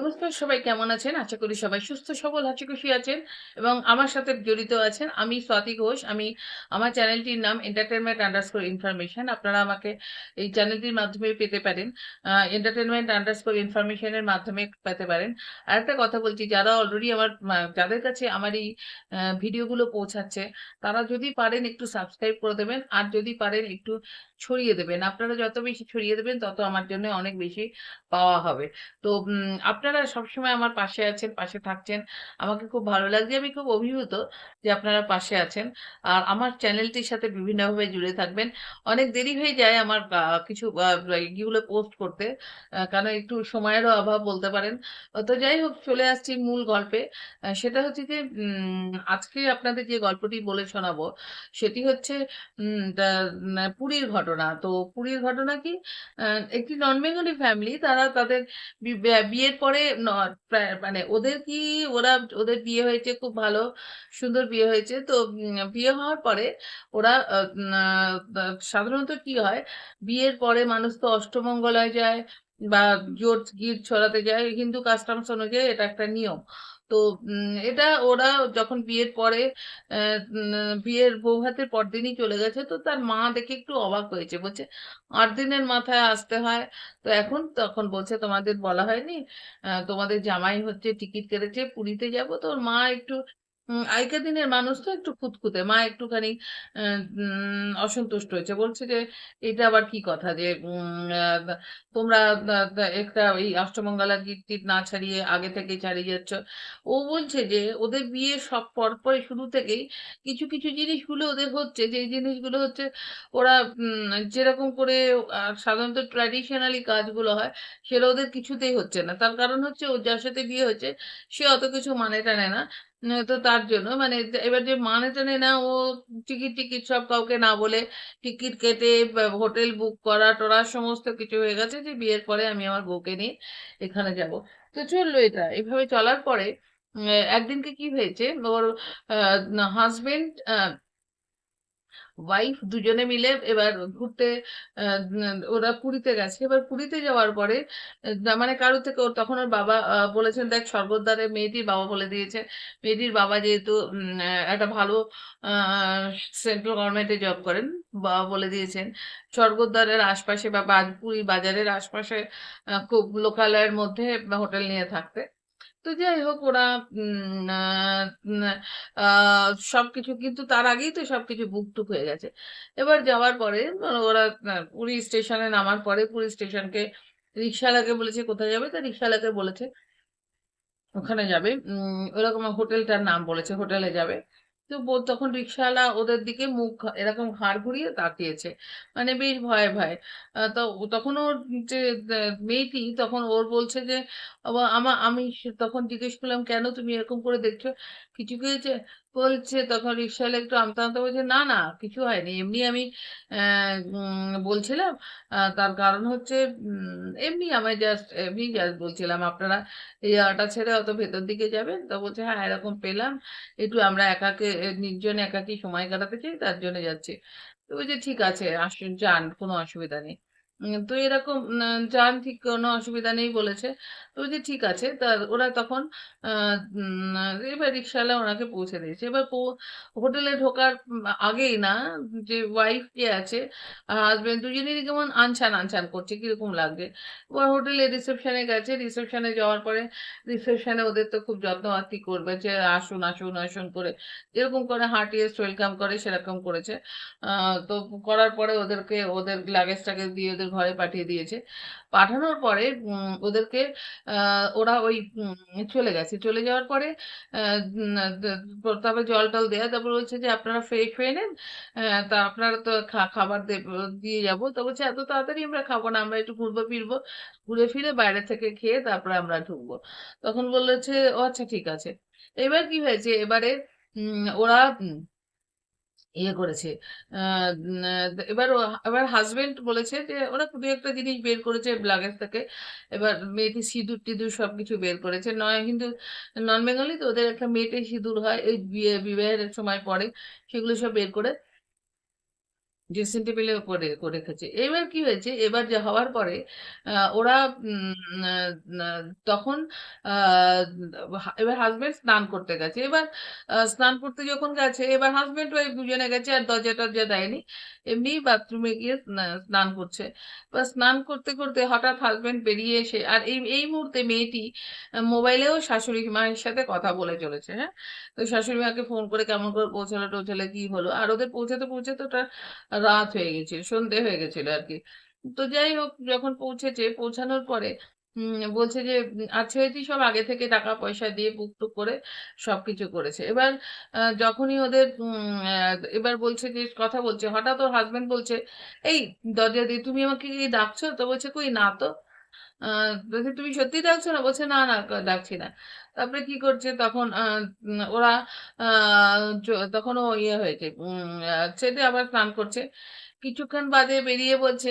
নমস্কার, সবাই কেমন আছেন? আশা করি সবাই সুস্থ, সবল, হাসি খুশি আছেন এবং আমার সাথে জড়িত আছেন। আমি স্বাতি ঘোষ। আমি, আমার চ্যানেলটির নাম এন্টারটেইনমেন্ট আন্ডারস্কোর ইনফরমেশন। আপনারা আমাকে এই চ্যানেলটির মাধ্যমে পেতে পারেন। আ এন্টারটেইনমেন্ট আন্ডারস্কোর ইনফরমেশন এর মাধ্যমে পেতে পারেন। আরেকটা কথা বলছি, যারা অলরেডি আমার যাদের কাছে আমার এই ভিডিওগুলো পৌঁছাচ্ছে, তারা যদি পারেন একটু সাবস্ক্রাইব করে দেবেন। আর যদি পারেন একটু ছড়িয়ে দেবেন। আপনারা যত বেশি ছড়িয়ে দেবেন তত আমার জন্য অনেক বেশি পাওয়া হবে। তো আপনারা সবসময় আমার পাশে আছেন, পাশে থাকছেন। আমাকে খুব ভালো লাগছে। আমি খুব অভিভূত যে আপনারা পাশে আছেন। আর আমার চ্যানেলটির সাথে বিভিন্নভাবে জুড়ে থাকবেন। অনেক দেরি হয়ে যায় আমার কিছু আ ইয়েগুলো পোস্ট করতে। কারণ একটু সময়েরও অভাব বলতে পারেন। তো যাই হোক চলে আসছি মূল গল্পে। সেটা হচ্ছে যে আজকে আপনাদের যে গল্পটি বলে শোনাবো সেটি হচ্ছে উম দা না পুরীর ঘটনা। তো পুরীর ঘটনা কি? একটি নন বেঙ্গলি ফ্যামিলি তারা তাদের বিয়ের পরে মানে ওদের কি, ওরা ওদের বিয়ে হয়েছে, খুব ভালো, সুন্দর বিয়ে হয়েছে। তো বিয়ে হওয়ার পরে ওরা সাধারণত কি হয়, বিয়ের পরে মানুষ তো অষ্টমঙ্গলায় যায় বা জোট গিট ছড়াতে যায়। হিন্দু কাস্টমস অনুযায়ী এটা একটা নিয়ম। তো এটা ওরা যখন বিয়ের পরে বিয়ের বৌভাতের পরদিনই চলে গেছে। তো তার মা দেখে একটু অবাক হয়েছে। বলছে, আট দিনের মাথায় আসতে হয়। তো এখন?" তখন বলছে, "তোমাদের বলা হয়নি? তোমাদের জামাই হচ্ছে টিকিট কেটেছে পুরীতে যাব।" তো ওর মা একটু আগেকার দিনের মানুষ তো একটু খুঁতখুঁতে। মা একটুখানি অসন্তুষ্ট হয়েছে। বলছে যে, "এটা আবার কি কথা যে তোমরা একটা এই অষ্টমঙ্গলার গীত টিট না ছাড়িয়ে আগে থেকে ছাড়িয়ে যাচ্ছ।" ও বলছে যে ওদের বিয়ে সব পরপরই শুরু থেকেই কিছু, কিছু জিনিসগুলো ওদের হচ্ছে যে জিনিসগুলো হচ্ছে ওরা যেরকম করে সাধারণত ট্র্যাডিশনালি কাজগুলো হয় সেটা ওদের কিছুতেই হচ্ছে না। তার কারণ হচ্ছে ও যার সাথে বিয়ে হচ্ছে সে অত কিছু মানে-টানে না। তো তার জন্য মানে এবার যে মানে-টানে না, ও টিকিট-টিকিট সব কাউকে না বলে টিকিট কেটে হোটেল বুক করা-টরা সমস্ত কিছু হয়ে গেছে যে, বিয়ের পরে আমি আমার বউকে নিয়ে এখানে যাব। তো চলল এটা। এভাবে চলার পরে একদিনকে কি হয়েছে ওর হাজবেন্ড ওয়াইফ দুজনে মিলে এবার ঘুরতে ওরা পুরীতে গেছে। এবার পুরীতে যাওয়ার পরে মানে কারও থেকে তখন ওর বাবা বলেছেন, "দেখ স্বর্গদ্বারে" মেয়েটির বাবা বলে দিয়েছে। মেয়েটির বাবা যেহেতু একটা ভালো সেন্ট্রাল গভর্নমেন্টে জব করেন। বাবা বলে দিয়েছেন, স্বর্গদ্বারের আশপাশে বা পুরী বাজারের আশপাশে খুব লোকালয়ের মধ্যে হোটেল নিয়ে থাকতে। তো যাই হোক ওরা সবকিছু কিন্তু তার আগেই তো সবকিছু বুক-টুক হয়ে গেছে। এবার যাওয়ার পরে ওরা পুরী স্টেশনে নামার পরে পুরী স্টেশনকে রিক্সাওয়ালাকে বলেছে কোথায় যাবে? তা রিক্সাওয়ালাকে বলেছে ওখানে যাবে। ওরকম হোটেলটার নাম বলেছে, হোটেলে যাবে। তো তখন রিক্সাওয়ালা ওদের দিকে মুখ এরকম ঘাড় ঘুরিয়ে তাকিয়েছে। মানে বেশ ভয়ে, ভয়ে। তো তখন ওর যে মেয়েটি তখন ওর বলছে যে, আমা আমি তখন জিজ্ঞেস করলাম, "কেন তুমি এরকম করে দেখছ? কিছু কি হয়েছে?" বলছে তখন রিক্শাওয়ালা একটু আমতা, আমতা বলছে, "না, না কিছু হয়নি। এমনি আমি বলছিলাম। তার কারণ হচ্ছে এমনি আমি জাস্ট এমনি জাস্ট বলছিলাম আপনারা এই জায়গাটা ছেড়ে অত ভেতর দিকে যাবেন?" তো বলছে, "হ্যাঁ, এরকম পেলাম। একটু আমরা একাকে নির্জন একাকী সময় কাটাতে চাই তার জন্য যাচ্ছি।" তো বলছে, "ঠিক আছে আসুন যান, কোনো অসুবিধা নেই।" তো এরকম যান ঠিক কোনো অসুবিধা নেই বলেছে। তো যে "ঠিক আছে।" তা ওরা তখন এবার রিক্শাওয়ালা ওনাকে পৌঁছে দিয়েছে। এবার হোটেলে ঢোকার আগেই না যে ওয়াইফ যে আছে আর হাসব্যান্ড দুজনেরই কেমন আনছান, আনছান করছে কীরকম লাগছে। এবার হোটেলে রিসেপশনে গেছে। রিসেপশনে যাওয়ার পরে রিসেপশনে ওদের তো খুব যত্ন-আত্তি করবে যে আসুন, আসুন, আসুন করে যেরকম করে হার্টিয়েস্ট ওয়েলকাম করে সেরকম করেছে। তো করার পরে ওদেরকে ওদের লাগেজটাকে দিয়ে ওদের ঘরে পাঠিয়ে দিয়েছে। পাঠানোর পরে ওদেরকে ওরা ওই চলে গেছে। চলে যাওয়ার পরে তারপরে জল-টল দেয়া তারপর বলছে যে, "আপনারা ফ্রেশ হয়ে নেন। তা আপনারা তো খাবার দিয়ে যাব।" তো বলছে, "এত তাড়াতাড়ি আমরা খাব না। আমরা একটু ঘুরবো ফিরবো। ঘুরে ফিরে বাইরে থেকে খেয়ে তারপরে আমরা ঢুকবো।" তখন বলল হচ্ছে, "ও আচ্ছা ঠিক আছে।" এবার কি হয়েছে এবারে ওরা ইয়ে করেছে। এবার এবার হাজবেন্ড বলেছে যে, ওরা দু একটা জিনিস বের করেছে লাগেজ থেকে। এবার মেয়েটি সিঁদুর-টিঁদুর সব কিছু বের করেছে। নয়, কিন্তু নন বেঙ্গলি তো ওদের একটা মেয়েটে সিঁদুর হয়, এই বিয়ে, বিবাহের সময় পরে। সেগুলো সব বের করে ড্রেসিং টেবিলের উপরে করে রেখেছে। এবার কি হয়েছে, এবার যে হওয়ার পরে ওরা তখন এবার হাসব্যান্ড স্নান করতে গেছে। এবার স্নান করতে যখন গেছে, এবার হাসব্যান্ড ওয়াইফ দুজনে গেছে আর দরজা-টরজা দেয়নি। এমনিই বাথরুমে গিয়ে স্নান করছে। এবার স্নান করতে, করতে হঠাৎ হাসব্যান্ড বেরিয়ে এসে আর এই এই মুহূর্তে মেয়েটি মোবাইলেও শাশুড়ি মায়ের সাথে কথা বলে চলেছে, হ্যাঁ? তো শাশুড়ি মাকে ফোন করে কেমন করে পৌঁছালো-টৌছালো, কি হলো? আর ওদের পৌঁছাতে, পৌঁছাতে ওটা রাত হয়ে গেছিল, সন্ধে হয়ে গেছিল আর কি তো যাই হোক যখন পৌঁছেছে, পৌঁছানোর পরে বলছে যে আচ্ছা ছেলেটি সব আগে থেকে টাকা পয়সা দিয়ে বুক-টুক করে সবকিছু করেছে। এবার যখনই ওদের এবার বলছে যে কথা বলছে, হঠাৎ ওর হাজবেন্ড বলছে, "এই দরজা দিয়ে তুমি আমাকে কি ডাকছো?" তো বলছে, "কই না তো।" "তুমি সত্যিই ডাকছো না?" বলছে, "না, না ডাকছি না।" তারপরে কি করছে তখন ওরা আ তখন ও ইয়ে হয়েছে ছেলে আবার স্নান করছে। কিছুক্ষণ বাদে বেরিয়ে বলছে,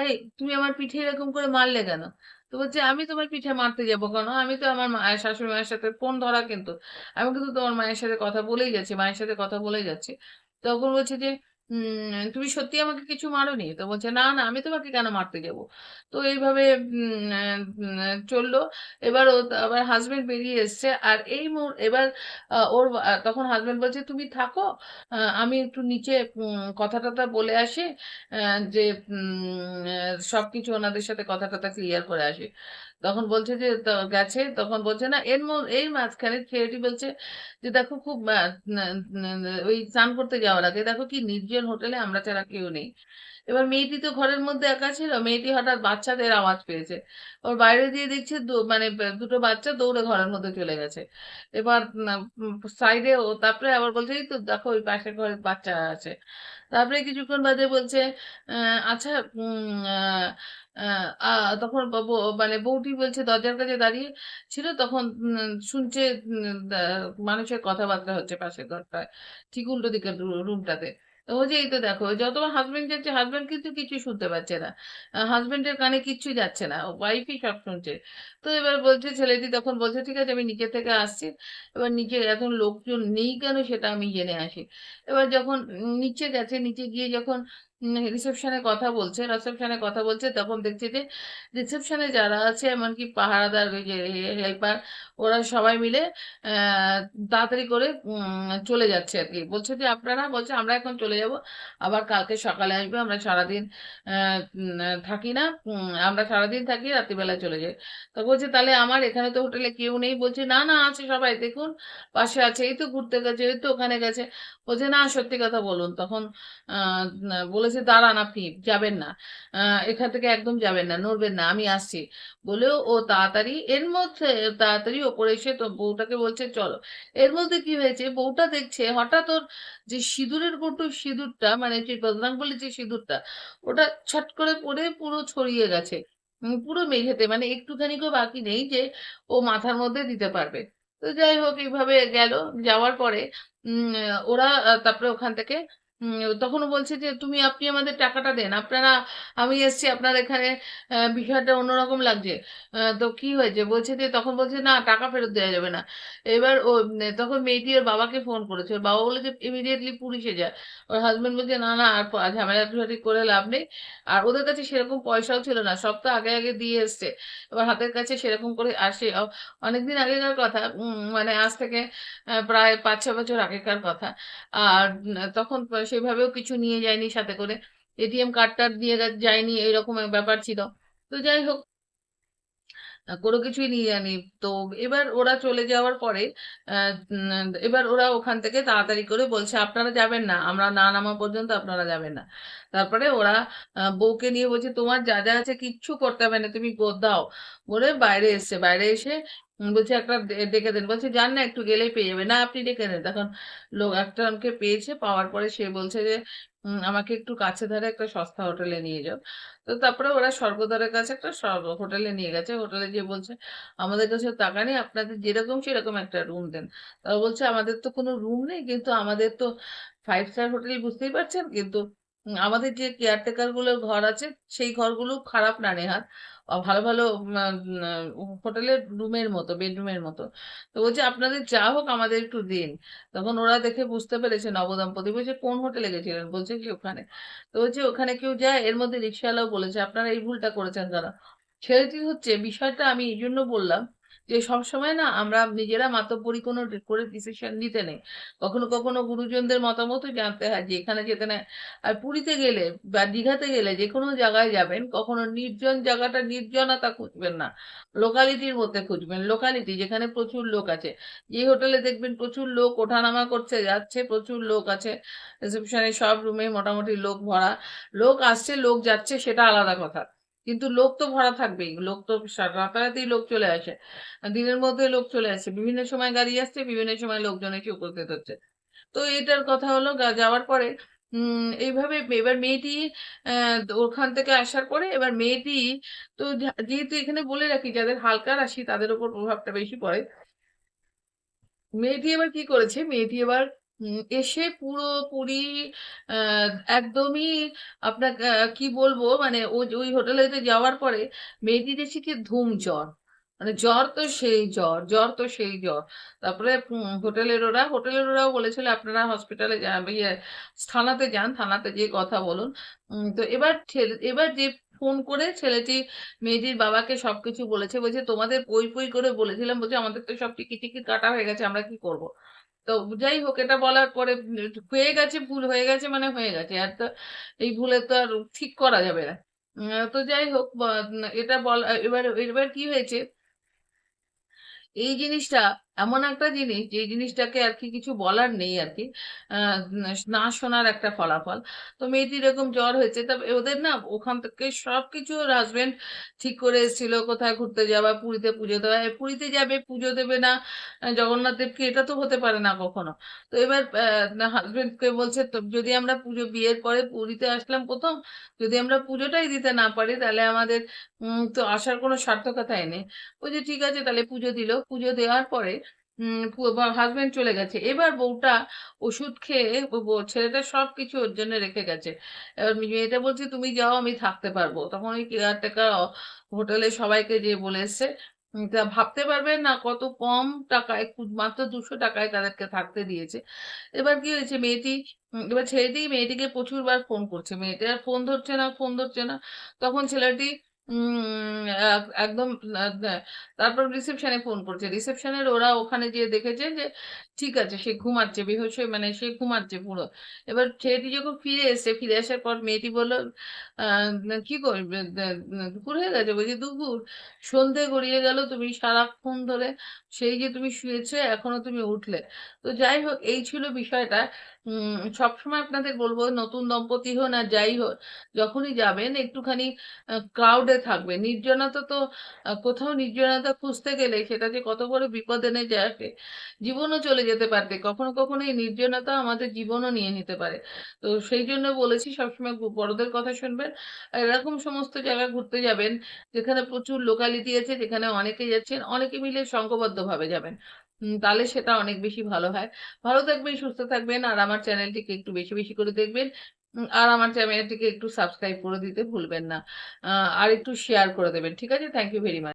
এই তুমি আমার পিঠে এরকম করে মারলে কেন?" তো বলছে, "আমি তোমার পিঠে মারতে যাব কেন? আমি তো আমার মা শাশুড়ি মায়ের সাথে ফোন ধরা কিন্তু। আমি কিন্তু তোমার মায়ের সাথে কথা বলেই যাচ্ছি, মায়ের সাথে কথা বলেই যাচ্ছি।" তখন বলছে যে, "তুমি সত্যি আমাকে কিছু মারোনি?" তো বলছে, "না, না আমি তোমাকে কেন মারতে যাব?" তো এইভাবে চলল। এবার ও আবার হাসব্যান্ড বেরিয়ে এসছে। আর এই এবার ওর তখন হাসব্যান্ড বলছে, "তুমি থাকো। আমি একটু নিচে উম কথা-টথা বলে আসি। যে সব কিছু ওনাদের সাথে কথা-টথা ক্লিয়ার করে আসি।" তখন বলছে যে গেছে। তখন বলছে না এর এর মাঝখানে ছেলেটি বলছে যে, "দেখো খুব ওই স্নান করতে যাওয়ার আগে দেখো কি নির্জন হোটেলে আমরা ছাড়া কেউ নেই।" এবার মেয়েটি তো ঘরের মধ্যে একা ছিল। মেয়েটি হঠাৎ বাচ্চাদের আওয়াজ পেয়েছে। ওর বাইরে দিয়ে দেখছে মানে দুটো বাচ্চা দৌড়ে ঘরের মধ্যে চলে গেছে। এবার সাইডে ও তারপরে আবার বলছে, "এই তো দেখো ওই পাশের ঘরে বাচ্চা আছে।" তারপরে কিছুক্ষণ বাদে বলছে, "অ্যা আচ্ছা তখন মানে বউটি বলছে দরজার কাছে দাঁড়িয়ে ছিল তখন শুনছে মানুষের কথাবার্তা হচ্ছে পাশের ঘরটায়। ঠিক উল্টো দিকের রুমটাতে। ও যে এই তো দেখো যত হাজবেন্ড যাচ্ছে হাজবেন্ড কিন্তু কিছু শুনতে পাচ্ছে না। হাজবেন্ডের কানে কিচ্ছু যাচ্ছে না। ওয়াইফই সব শুনছে। তো এবার বলছে ছেলেটি তখন বলছে, "ঠিক আছে আমি নিচে থেকে আসছি। এবার নিচে এখন লোকজন নেই কেন সেটা আমি জেনে আসি।" এবার যখন নিচে গেছে, নিচে গিয়ে যখন রিসেপশন কথা বলছে, রিসেপশন কথা বলছে তখন দেখছে যে রিসেপশনে যারা আছে এমনকি পাহারাদার ওই যে হেল্পার ওরা সবাই মিলে তাড়াতাড়ি করে চলে যাচ্ছে আরকি। বলছে যে, "আপনারা" বলছে, "আমরা এখন চলে যাব। আবার কালকে সকালে আসবে। আমরা সারাদিন থাকি না। আমরা সারাদিন থাকি, রাত্রিবেলায় চলে যাই।" তো বলছে, "তাহলে আমার এখানে তো হোটেলে কেউ নেই।" বলছে, "না, না আছে সবাই দেখুন পাশে আছে। এই তো ঘুরতে গেছে, এই তো ওখানে গেছে।" বলছে, "না সত্যি কথা বলুন।" তখন বলেছে, "দাঁড়ান আপনি, যাবেন না। এখান থেকে একদম যাবেন না, নড়বেন না। আমি আসছি।" বলেও ও তাড়াতাড়ি এর মধ্যে তাড়াতাড়ি ওপরে এসে তো বউটাকে বলছে, "চলো।" এর মধ্যে কি হয়েছে বউটা দেখছে হঠাৎ ওর যে সিঁদুরের কৌটো সিঁদুরটা মানে যে বজরংবলীর যে সিঁদুরটা ওটা ছট করে পড়ে পুরো ছড়িয়ে গেছে। পুরো মেঝেতে মানে একটুখানিকও বাকি নেই যে ও মাথার মধ্যে দিতে পারবে। তো যাই হোক এইভাবে গেল। যাওয়ার পরে উম ওরা তারপরে ওখান থেকে তখন বলছে যে, "তুমি আপনি আমাদের টাকাটা দেন। আপনারা আমি এসছি আপনার এখানে বিষয়টা অন্যরকম লাগছে। তো কি হয়েছে?" বলছে যে তখন বলছে, "না টাকা ফেরত দেওয়া যাবে না।" এবার ও তখন মেয়েটি ওর বাবাকে ফোন করেছে। ওর বাবা বলেছে, "ইমিডিয়েটলি পুলিশে যায় ওর হাজব্যান্ড বলছে, "না, না আর ঝামেলা করে লাভ নেই।" আর ওদের কাছে সেরকম পয়সাও ছিল না। সপ্তাহ আগে, আগে দিয়ে এসছে। এবার হাতের কাছে সেরকম করে আসে অনেকদিন আগেকার কথা। মানে আজ থেকে প্রায় ৫-৬ বছর আগেকার কথা। আর তখন সেভাবেও কিছু নিয়ে যায়নি সাথে করে। এটিএম কার্ড-টার্ড নিয়ে যায়নি এরকম ব্যাপার ছিল। তো যাই হোক কোনো কিছুই নিয়ে যায়নি। তো এবার ওরা চলে যাওয়ার পরে এবার ওরা ওখান থেকে তাড়াতাড়ি করে বলছে, "আপনারা যাবেন না। আমরা না নামা পর্যন্ত আপনারা যাবেন না।" তারপরে ওরা বউকে নিয়ে বলছে, "তোমার যা, যা আছে কিচ্ছু করতে হবে না। তুমি দাও।" বলে বাইরে এসছে। বাইরে এসে বলছে, "একটা ডেকে দেন।" বলছে, "যান না একটু গেলেই পেয়ে যাবে "না আপনি ডেকে নেন।" তখন লোক একজনকে পেয়েছে। পাওয়ার পরে সে বলছে যে, "আমাকে একটু কাছে ধারে একটা সস্তা হোটেলে নিয়ে যাও।" তো তারপরে ওরা স্বর্গদ্বারের কাছে একটা হোটেলে নিয়ে গেছে। হোটেলে যেয়ে বলছে, "আমাদের কাছে টাকা নেই। আপনাদের যেরকম সেরকম একটা রুম দেন।" তারা বলছে, "আমাদের তো কোনো রুম নেই। কিন্তু আমাদের তো ফাইভ স্টার হোটেল বুঝতেই পারছেন। কিন্তু আমাদের যে কেয়ারটেকারগুলোর ঘর আছে, সেই ঘরগুলো খারাপ না নেহাত। ভালো, ভালো হোটেলের রুমের মতো, বেডরুমের মতো। তো বলছে, "আপনাদের যা হোক আমাদের একটু দিন।" তখন ওরা দেখে বুঝতে পেরেছে নবদম্পতি। বলছে, "কোন হোটেলে গেছিলেন?" বলছে কি, "ওখানে।" তো বলছে, "ওখানে কেউ যায়?" এর মধ্যে রিক্সাওয়ালাও বলেছে, "আপনারা এই ভুলটা করেছেন কেন?" ছেলেটি হচ্ছে বিষয়টা আমি এই জন্য বললাম যে, সবসময় না আমরা নিজেরা মাতব্বরি কোনো করে ডিসিশন নিতে নেই। কখনো, কখনো গুরুজনদের মতামতও জানতে হয় যে এখানে যেতে নেয়। আর পুরীতে গেলে বা দীঘাতে গেলে যেকোনো জায়গায় যাবেন, কখনো নির্জন জায়গাটা নির্জনতা খুঁজবেন না। লোকালিটির মধ্যে খুঁজবেন। লোকালিটি যেখানে প্রচুর লোক আছে। যে হোটেলে দেখবেন প্রচুর লোক ওঠানামা করছে, যাচ্ছে, প্রচুর লোক আছে। রিসেপশনে সব রুমে মোটামুটি লোক ভরা। লোক আসছে, লোক যাচ্ছে সেটা আলাদা কথা। কিন্তু লোক তো ভরা থাকবেই। লোক তো রাতারাতি লোক চলে আসে। দিনের মধ্যে লোক চলে আসে। বিভিন্ন সময় গাড়ি আসছে, বিভিন্ন সময় লোকজন এসে উপস্থিত হচ্ছে। তো এটার কথা হলো যাওয়ার পরে এইভাবে এবার মেয়েটি ওখান থেকে আসার পরে এবার মেয়েটি তো যেহেতু এখানে বলে রাখি যাদের হালকা রাশি তাদের উপর প্রভাবটা বেশি পড়ে। মেয়েটি এবার কি করেছে? মেয়েটি এবার এসে পুরোপুরি একদমই আপনার কি বলব মানে ওই হোটেলেতে যাওয়ার পরে মেয়েটির এসেছে ধুম জ্বর। মানে জ্বর তো সেই জ্বর, জ্বর তো সেই জ্বর। তারপরে হোটেলের ওরা হোটেলের ওরাও বলেছিল আপনারা হসপিটালে ইয়ে থানাতে যান, থানাতে যেয়ে কথা বলুন। তো এবার ছেলে এবার যে ফোন করে ছেলেটি মেয়েটির বাবাকে সবকিছু বলেছে। বলছে, "তোমাদের পই, পই করে বলেছিলাম।" বলছে, "আমাদের তো সব টিকিট, টিকিট কাটা হয়ে গেছে। আমরা কি করব?" তো যাই হোক এটা বলার পরে হয়ে গেছে, ভুল হয়ে গেছে মানে হয়ে গেছে। আর তো এই ভুলে তো আর ঠিক করা যাবে না। তো যাই হোক এটা বল এবার এবার কি হয়েছে এই জিনিসটা এমন একটা জিনিস যে জিনিসটাকে আর কি কিছু বলার নেই আর কি না শোনার একটা ফলাফল। তো মেয়েটির এরকম জ্বর হয়েছে। তবে ওদের না ওখান থেকে সবকিছু ওর হাসব্যান্ড ঠিক করে এসেছিল। কোথায় ঘুরতে যাওয়া, পুরীতে পুজো দেওয়া। পুরীতে যাবে, পুজো দেবে না জগন্নাথ দেবকে এটা তো হতে পারে না কখনো। তো এবার আ হাসব্যান্ডকে বলছে, "তো যদি আমরা পুজো বিয়ের পরে পুরীতে আসলাম প্রথম যদি আমরা পুজোটাই দিতে না পারি তাহলে আমাদের তো আসার কোনো সার্থকতাই নেই।" বলছে, "ঠিক আছে তাহলে পুজো দিল।" পুজো দেওয়ার পরে হাসব্যান্ড চলে গেছে। এবার বউটা ওষুধ খেয়ে ছেলেটা সবকিছু ওর জন্য রেখে গেছে। এবার মেয়েটা বলছে, "তুমি যাও আমি থাকতে পারব।" তখন ওই কেয়ারটেকার অ হোটেলের সবাইকে যেয়ে বলে এসছে। তা ভাবতে পারবেন না কত কম টাকায় মাত্র দুশো টাকায় তাদেরকে থাকতে দিয়েছে। এবার কি হয়েছে মেয়েটি এবার ছেলেটি মেয়েটিকে প্রচুরবার ফোন করছে। মেয়েটি আর ফোন ধরছে না, ফোন ধরছে না। তখন ছেলেটি একদম তারপর রিসেপশনে ফোন করছে। রিসেপশনের ওরা ওখানে যেয়ে দেখেছে যে ঠিক আছে সে ঘুমাচ্ছে বেহুশ মানে সে ঘুমাচ্ছে পুরো। এবার ছেলেটি যখন ফিরে এসছে, ফিরে আসার পর মেয়েটি বলল, "কি করবে? দুপুর হয়ে গেছে?" বলছি, "দুপুর? সন্ধে গড়িয়ে গেল তুমি সারাক্ষণ ধরে সেই যে তুমি শুয়েছো এখনও তুমি উঠলে।" তো যাই হোক এই ছিল বিষয়টা। সবসময় আপনাদের বলব নতুন দম্পতি হন আর যাই হোক, যখনই যাবেন একটুখানি ক্রাউডে থাকবে নির্জনতা তো কোথাও নির্জনতা খুঁজতে গেলে সেটা যে কত বড় বিপদ এনে যাবে, জীবনও চলে যেতে পারবে। কখনো, কখনো এই নির্জনতা আমাদের জীবনও নিয়ে নিতে পারে। তো সেই জন্য বলেছি সবসময় বড়দের কথা শুনবেন। এরকম সমস্ত জায়গায় ঘুরতে যাবেন যেখানে প্রচুর লোকালিটি আছে, যেখানে অনেকে যাচ্ছেন, অনেকে মিলে সংঘবদ্ধভাবে যাবেন। তাহলে সেটা অনেক বেশি ভালো হয়। ভালো থাকবেন, সুস্থ থাকবেন আর আমার চ্যানেলটিকে একটু বেশি, বেশি করে দেখবেন। আর আমার চ্যানেলটিকে একটু সাবস্ক্রাইব করে দিতে ভুলবেন না। আর একটু শেয়ার করে দেবেন। ঠিক আছে? Thank you very much.